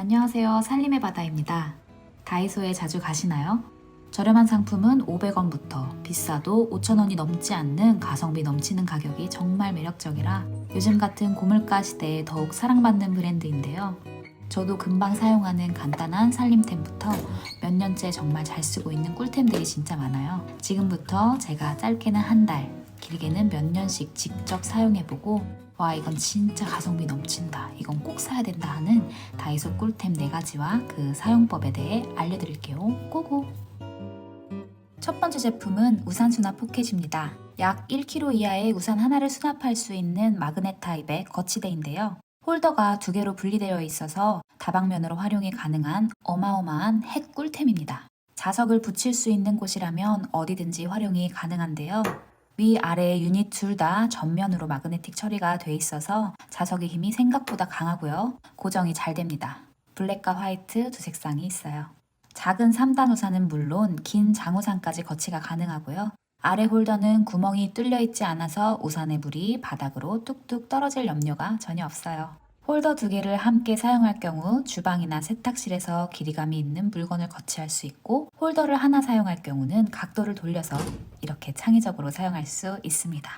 안녕하세요. 살림의 바다입니다. 다이소에 자주 가시나요? 저렴한 상품은 500원부터 비싸도 5,000원이 넘지 않는 가성비 넘치는 가격이 정말 매력적이라 요즘 같은 고물가 시대에 더욱 사랑받는 브랜드인데요. 저도 금방 사용하는 간단한 살림템부터 몇 년째 정말 잘 쓰고 있는 꿀템들이 진짜 많아요. 지금부터 제가 짧게는 한 달, 길게는 몇 년씩 직접 사용해보고 와 이건 진짜 가성비 넘친다. 이건 꼭 사야 된다 하는 다이소 꿀템 4가지와 그 사용법에 대해 알려드릴게요. 고고! 첫 번째 제품은 우산 수납 포켓입니다. 약 1kg 이하의 우산 하나를 수납할 수 있는 마그넷 타입의 거치대인데요. 홀더가 두 개로 분리되어 있어서 다방면으로 활용이 가능한 어마어마한 핵 꿀템입니다. 자석을 붙일 수 있는 곳이라면 어디든지 활용이 가능한데요. 위 아래 유닛 둘 다 전면으로 마그네틱 처리가 돼 있어서 자석의 힘이 생각보다 강하고요. 고정이 잘 됩니다. 블랙과 화이트 두 색상이 있어요. 작은 3단 우산은 물론 긴 장우산까지 거치가 가능하고요. 아래 홀더는 구멍이 뚫려 있지 않아서 우산의 물이 바닥으로 뚝뚝 떨어질 염려가 전혀 없어요. 홀더 두 개를 함께 사용할 경우 주방이나 세탁실에서 길이감이 있는 물건을 거치할 수 있고 홀더를 하나 사용할 경우는 각도를 돌려서 이렇게 창의적으로 사용할 수 있습니다.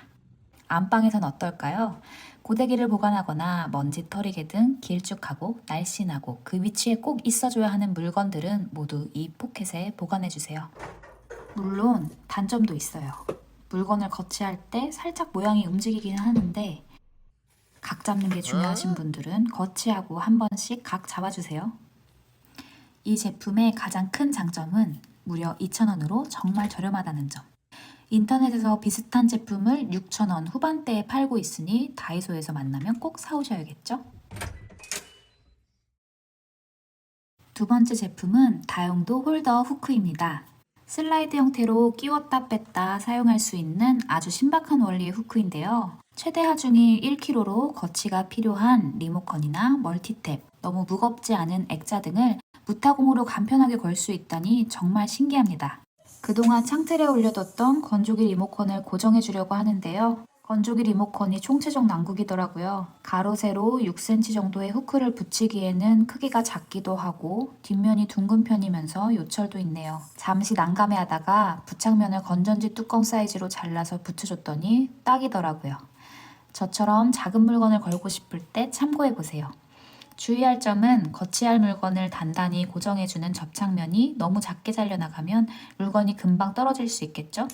안방에선 어떨까요? 고데기를 보관하거나 먼지 털이개 등 길쭉하고 날씬하고 그 위치에 꼭 있어줘야 하는 물건들은 모두 이 포켓에 보관해주세요. 물론 단점도 있어요. 물건을 거치할 때 살짝 모양이 움직이기는 하는데 각 잡는 게 중요하신 분들은 거치하고 한 번씩 각 잡아주세요. 이 제품의 가장 큰 장점은 무려 2,000원으로 정말 저렴하다는 점. 인터넷에서 비슷한 제품을 6,000원 후반대에 팔고 있으니 다이소에서 만나면 꼭 사오셔야겠죠? 두 번째 제품은 다용도 홀더 후크입니다. 슬라이드 형태로 끼웠다 뺐다 사용할 수 있는 아주 신박한 원리의 후크인데요. 최대 하중이 1kg로 거치가 필요한 리모컨이나 멀티탭, 너무 무겁지 않은 액자 등을 무타공으로 간편하게 걸 수 있다니 정말 신기합니다. 그동안 창틀에 올려뒀던 건조기 리모컨을 고정해 주려고 하는데요. 건조기 리모컨이 총체적 난국이더라고요. 가로 세로 6cm 정도의 후크를 붙이기에는 크기가 작기도 하고 뒷면이 둥근 편이면서 요철도 있네요. 잠시 난감해 하다가 부착면을 건전지 뚜껑 사이즈로 잘라서 붙여줬더니 딱이더라고요. 저처럼 작은 물건을 걸고 싶을 때 참고해 보세요. 주의할 점은 거치할 물건을 단단히 고정해주는 접착면이 너무 작게 잘려나가면 물건이 금방 떨어질 수 있겠죠?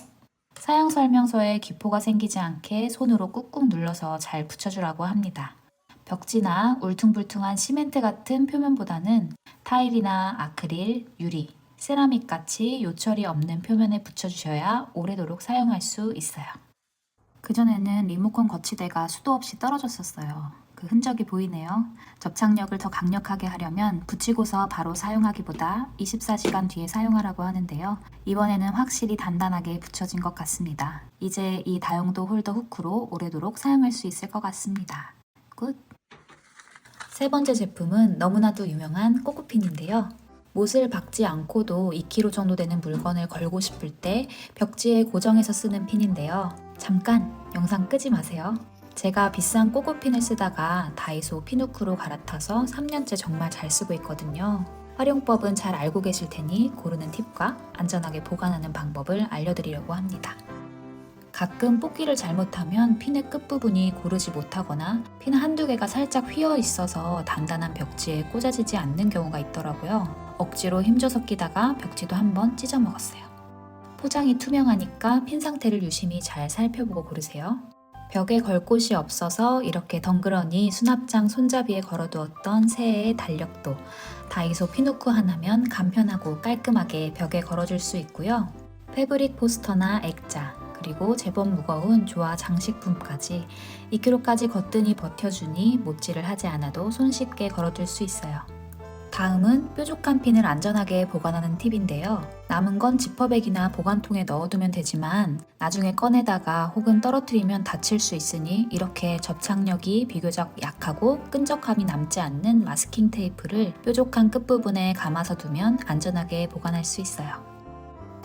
사용 설명서에 기포가 생기지 않게 손으로 꾹꾹 눌러서 잘 붙여주라고 합니다. 벽지나 울퉁불퉁한 시멘트 같은 표면보다는 타일이나 아크릴, 유리, 세라믹 같이 요철이 없는 표면에 붙여주셔야 오래도록 사용할 수 있어요. 그전에는 리모컨 거치대가 수도 없이 떨어졌었어요. 그 흔적이 보이네요. 접착력을 더 강력하게 하려면 붙이고서 바로 사용하기보다 24시간 뒤에 사용하라고 하는데요. 이번에는 확실히 단단하게 붙여진 것 같습니다. 이제 이 다용도 홀더 후크로 오래도록 사용할 수 있을 것 같습니다. 굿! 세 번째 제품은 너무나도 유명한 꼬꾸핀인데요. 못을 박지 않고도 2kg 정도 되는 물건을 걸고 싶을 때 벽지에 고정해서 쓰는 핀인데요. 잠깐 영상 끄지 마세요. 제가 비싼 꼬꾸핀을 쓰다가 다이소 피누크로 갈아타서 3년째 정말 잘 쓰고 있거든요. 활용법은 잘 알고 계실 테니 고르는 팁과 안전하게 보관하는 방법을 알려드리려고 합니다. 가끔 뽑기를 잘못하면 핀의 끝부분이 고르지 못하거나 핀 한두 개가 살짝 휘어 있어서 단단한 벽지에 꽂아지지 않는 경우가 있더라고요. 억지로 힘줘서 끼다가 벽지도 한번 찢어 먹었어요. 포장이 투명하니까 핀 상태를 유심히 잘 살펴보고 고르세요. 벽에 걸 곳이 없어서 이렇게 덩그러니 수납장 손잡이에 걸어두었던 새해의 달력도 다이소 피노크 하나면 간편하고 깔끔하게 벽에 걸어줄 수 있고요. 패브릭 포스터나 액자 그리고 제법 무거운 조화 장식품까지 2kg까지 거뜬히 버텨주니 못질을 하지 않아도 손쉽게 걸어둘 수 있어요. 다음은 뾰족한 핀을 안전하게 보관하는 팁인데요. 남은 건 지퍼백이나 보관통에 넣어두면 되지만 나중에 꺼내다가 혹은 떨어뜨리면 다칠 수 있으니 이렇게 접착력이 비교적 약하고 끈적함이 남지 않는 마스킹 테이프를 뾰족한 끝부분에 감아서 두면 안전하게 보관할 수 있어요.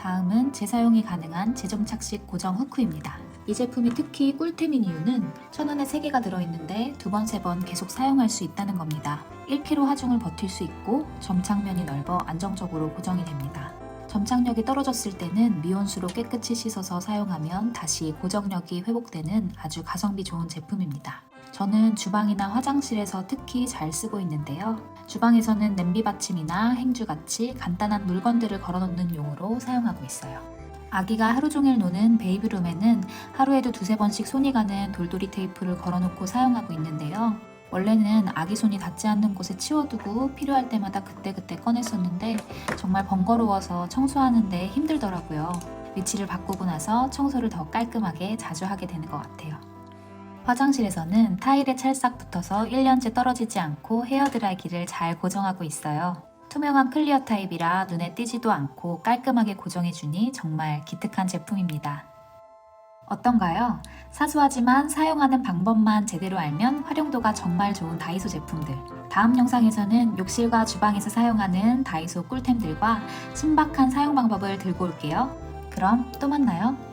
다음은 재사용이 가능한 재정착식 고정 후크입니다. 이 제품이 특히 꿀템인 이유는 천원에 3개가 들어있는데 두 번, 세 번 계속 사용할 수 있다는 겁니다. 1kg 하중을 버틸 수 있고 점착면이 넓어 안정적으로 고정이 됩니다. 점착력이 떨어졌을 때는 미온수로 깨끗이 씻어서 사용하면 다시 고정력이 회복되는 아주 가성비 좋은 제품입니다. 저는 주방이나 화장실에서 특히 잘 쓰고 있는데요. 주방에서는 냄비 받침이나 행주 같이 간단한 물건들을 걸어놓는 용으로 사용하고 있어요. 아기가 하루 종일 노는 베이비룸에는 하루에도 두세 번씩 손이 가는 돌돌이 테이프를 걸어놓고 사용하고 있는데요. 원래는 아기 손이 닿지 않는 곳에 치워두고 필요할 때마다 그때그때 꺼냈었는데 정말 번거로워서 청소하는데 힘들더라고요. 위치를 바꾸고 나서 청소를 더 깔끔하게 자주 하게 되는 것 같아요. 화장실에서는 타일에 찰싹 붙어서 1년째 떨어지지 않고 헤어드라이기를 잘 고정하고 있어요. 투명한 클리어 타입이라 눈에 띄지도 않고 깔끔하게 고정해주니 정말 기특한 제품입니다. 어떤가요? 사소하지만 사용하는 방법만 제대로 알면 활용도가 정말 좋은 다이소 제품들. 다음 영상에서는 욕실과 주방에서 사용하는 다이소 꿀템들과 신박한 사용 방법을 들고 올게요. 그럼 또 만나요.